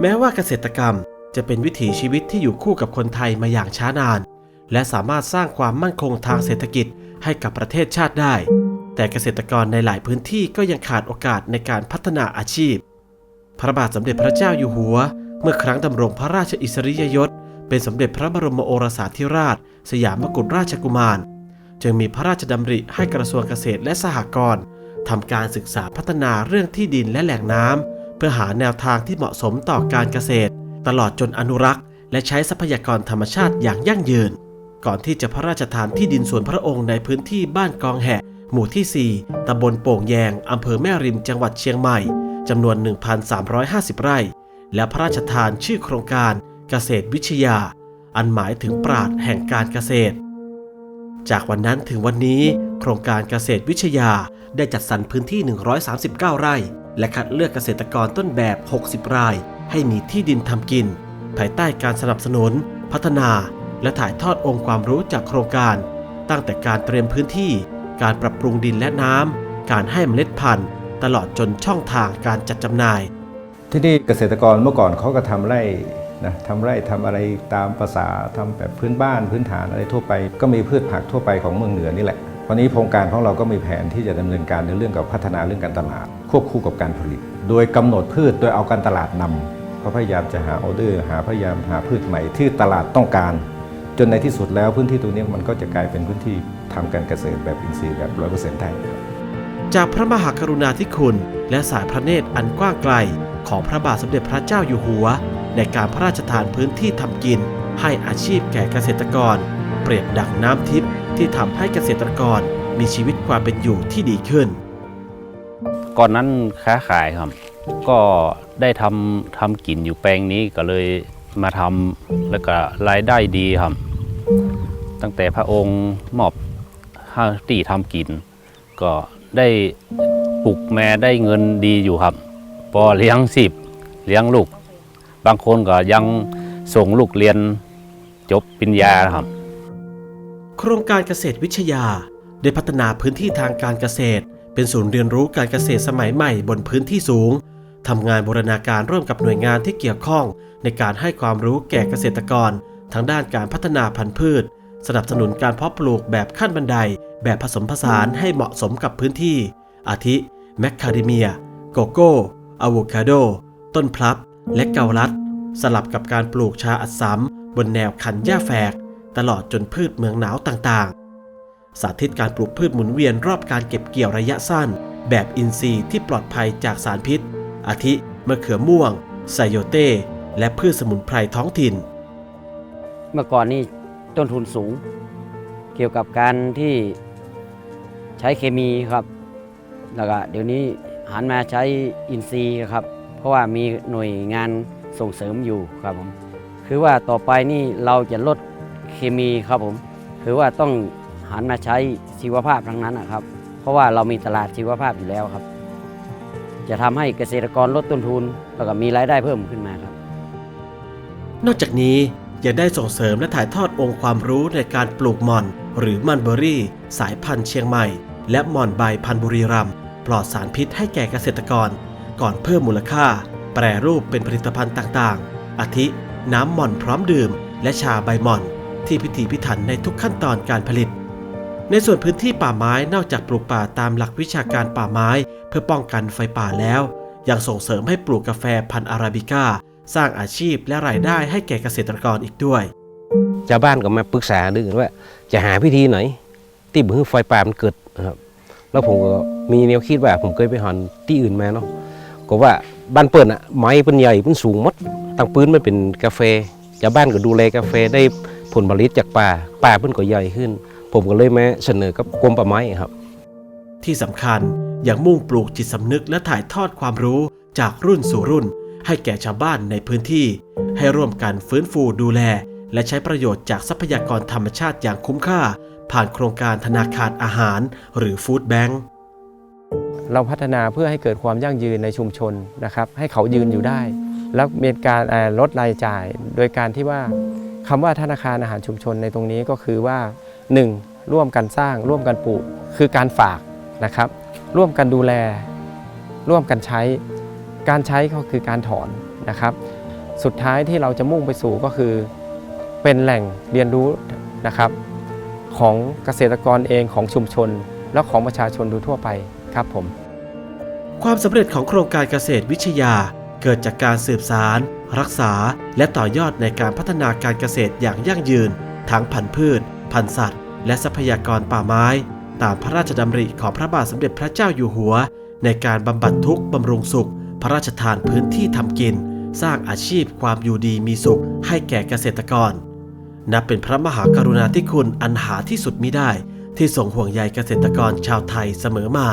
แม้ว่าเกษตรกรรมจะเป็นวิถีชีวิตที่อยู่คู่กับคนไทยมาอย่างช้านาน และสามารถสร้างความมั่นคงทางเศรษฐกิจให้กับประเทศชาติได้ แต่เกษตรกรในหลายพื้นที่ก็ยังขาดโอกาสในการพัฒนาอาชีพ พระบาทสมเด็จพระเจ้าอยู่หัว เมื่อครั้งดำรงพระราชอิสริยยศ เป็นสมเด็จพระบรมโอรสาธิราช สยามกุฎราชกุมาร จึงมีพระราชดำริให้กระทรวงเกษตรและสหกรณ์ทำการศึกษาพัฒนาเรื่องที่ดินและแหล่งน้ำ พื่อหาแนวทางที่เหมาะสมต่อการเกษตร ตลอดจนอนุรักษ์ และใช้ทรัพยากรธรรมชาติอย่างยั่งยืน ก่อนที่จะพระราชทานที่ดินส่วนพระองค์ในพื้นที่บ้านกองแหะ หมู่ที่ 4 ตำบลโป่งแยง อำเภอแม่ริม จังหวัดเชียงใหม่จำนวน 1,350 ไร่ และพระราชทานชื่อโครงการเกษตรวิทยา อันหมายถึงปราดแห่งการเกษตร จากวันนั้นถึงวันนี้ โครงการเกษตรวิทยาได้จัดสรรพื้นที่ 139 ไร่ และคัดเลือกเกษตรกรต้นแบบ 60 ราย ให้มีที่ดินทำกิน ภายใต้การสนับสนุน พัฒนา และถ่ายทอดองค์ความรู้จากโครงการ ตั้งแต่การเตรียมพื้นที่ การปรับปรุงดินและน้ำ การให้เมล็ดพันธุ์ ตลอดจนช่องทางการจัดจำหน่าย ที่นี่เกษตรกรเมื่อก่อนเขาก็ทำไร่นะทำไร่ทำอะไรตามภาษาทำแบบพื้นบ้านพื้นฐานอะไรทั่วไป ก็มีพืชผักทั่วไปของเมืองเหนือนี่แหละ วันนี้โครงการของเราก็มีแผนที่จะดำเนินการในเรื่องกับพัฒนาเรื่องการตลาด ควบคู่กับการผลิต โดยกำหนดพืชโดยเอาการตลาดนำก็พยายามจะหาออเดอร์ หาพยายามหาพืชใหม่ที่ตลาดต้องการ จนในที่สุดแล้วพื้นที่ตรงนี้มันก็จะกลายเป็นพื้นที่ทำการเกษตรแบบอินทรีย์แบบร้อยเปอร์เซ็นต์ได้จากพระมหากรุณาธิคุณ และสายพระเนตรอันกว้างไกล ของพระบาทสมเด็จพระเจ้าอยู่หัว ในการพระราชทานพื้นที่ทำกิน ให้อาชีพแก่เกษตรกร เปรียบดังน้ำทิพย์ ที่ทำให้เกษตรกรมีชีวิตความเป็นอยู่ที่ดีขึ้น ก่อนนั้นค้าขายครับ ก็ได้ทำทำกินอยู่แปลงนี้ก็เลยมาทำแล้วก็รายได้ดีครับ ตั้งแต่พระองค์มอบห้ที่ทำกิน ก็ได้ปลูกแม่ได้เงินดีอยู่ครับพอเลี้ยงสิบเลี้ยงลูก บางคนก็ยังส่งลูกเรียนจบปริญญาครับ โครงการเกษตรวิทยา ได้พัฒนาพื้นที่ทางการเกษตร เป็นศูนย์เรียนรู้การเกษตรสมัยใหม่บนพื้นที่สูงทำงานบูรณาการร่วมกับหน่วยงานที่เกี่ยวข้อง ในการให้ความรู้แก่เกษตรกรทั้งด้านการพัฒนาพันธุ์พืช สนับสนุนการเพาะปลูกแบบขั้นบันได แบบผสมผสานให้เหมาะสมกับพื้นที่ อาทิแมคคาเดเมีย โกโก้อะโวคาโด ต้นพลับ และเกาลัด สลับกับการปลูกชาอัดซ้ำบนแนวคันหญ้าแฝก ตลอดจนพืชเมืองหนาวต่างๆ สาธิตการปลูกพืชหมุนเวียนรอบการเก็บเกี่ยวระยะสั้น แบบอินทรีย์ที่ปลอดภัยจากสารพิษ อาทิมะเขือม่วงไซโยเต้ และพืชสมุนไพรท้องถิ่น เมื่อก่อนนี่ต้นทุนสูง เกี่ยวกับการที่ใช้เคมีครับแล้วก็เดี๋ยวนี้หันมาใช้อินทรีย์ครับ เพราะว่ามีหน่วยงานส่งเสริมอยู่ครับผมคือว่าต่อไปนี่เราจะลด เคมีครับผมคือว่าต้องหันมาใช้ชีวภาพทั้งนั้นนะครับ เพราะว่าเรามีตลาดชีวภาพอยู่แล้วครับ จะทำให้เกษตรกรลดต้นทุนแล้วก็มีรายได้เพิ่มขึ้นมาครับ นอกจากนี้ยังได้ส่งเสริมและถ่ายทอดองค์ความรู้ในการปลูกหม่อน หรือมันเบอรี่ สายพันธุ์เชียงใหม่ และหม่อนใบพันธุ์บุรีรัมย์ปลอดสารพิษให้แก่เกษตรกร ก่อนเพิ่มมูลค่า แปรรูปเป็นผลิตภัณฑ์ต่างๆ อาทิ น้ำหม่อนพร้อมดื่ม และชาใบหม่อน ที่พิถีพิถันในทุกขั้นตอนการผลิต ในส่วนพื้นที่ป่าไม้นอกจากปลูกป่าตามหลักวิชาการป่าไม้ เพื่อป้องกันไฟป่าแล้ว ยังส่งเสริมให้ปลูกกาแฟพันธุ์อาราบิก้า สร้างอาชีพและรายได้ให้แก่เกษตรกรอีกด้วยชาวบ้านก็มาปรึกษาดื้อว่า จะหาพิธีไหน ที่มือไฟป่ามันเกิดนะครับแล้วผมก็มีแนวคิดว่าผมเคยไปหันที่อื่นมาเนาะก็ว่าบ้านเปิดอะไม้เป็นใหญ่เป็นสูงมดตั้งปืนมันเป็นกาแฟชาวบ้านก็ดูแลกาแฟได้ ผลผลิตจากป่าป่าเพิ่นก็ใหญ่ขึ้น ผมก็เลยมาเสนอกับกรมป่าไม้ครับ ที่สำคัญยังมุ่งปลูกจิตสำนึกและถ่ายทอดความรู้จากรุ่นสู่รุ่น ให้แก่ชาวบ้านในพื้นที่ ให้ร่วมกันฟื้นฟูดูแล และใช้ประโยชน์จากทรัพยากรธรรมชาติอย่างคุ้มค่า ผ่านโครงการธนาคารอาหาร หรือฟู้ดแบงค์เราพัฒนาเพื่อให้เกิดความยั่งยืนในชุมชนนะครับ ให้เขายืนอยู่ได้ แล้วมีการเอ่อลดรายจ่าย โดยการที่ว่า คำว่าธนาคารอาหารชุมชนในตรงนี้ก็คือว่า 1. ร่วมกันสร้าง ร่วมกันปลูก คือการฝากนะครับ ร่วมกันดูแล ร่วมกันใช้ การใช้ก็คือการถอนนะครับ สุดท้ายที่เราจะมุ่งไปสู่ก็คือ เป็นแหล่งเรียนรู้นะครับ ของเกษตรกรเองของชุมชน และของประชาชนโดยทั่วไปครับผม ความสำเร็จของโครงการเกษตรวิทยาเกิดจากการสืบสาร รักษา และต่อยอดในการพัฒนาการเกษตรอย่างยั่งยืน ทั้งพันธุ์พืช พันธุ์สัตว์ และทรัพยากรป่าไม้ ตามพระราชดำริของพระบาทสมเด็จพระเจ้าอยู่หัว ในการบำบัดทุกข์บำรุงสุข พระราชทานพื้นที่ทำกิน สร้างอาชีพความอยู่ดีมีสุขให้แก่เกษตรกร นับเป็นพระมหากรุณาธิคุณอันหาที่สุดมิได้ ที่ทรงห่วงใยเกษตรกรชาวไทยเสมอมา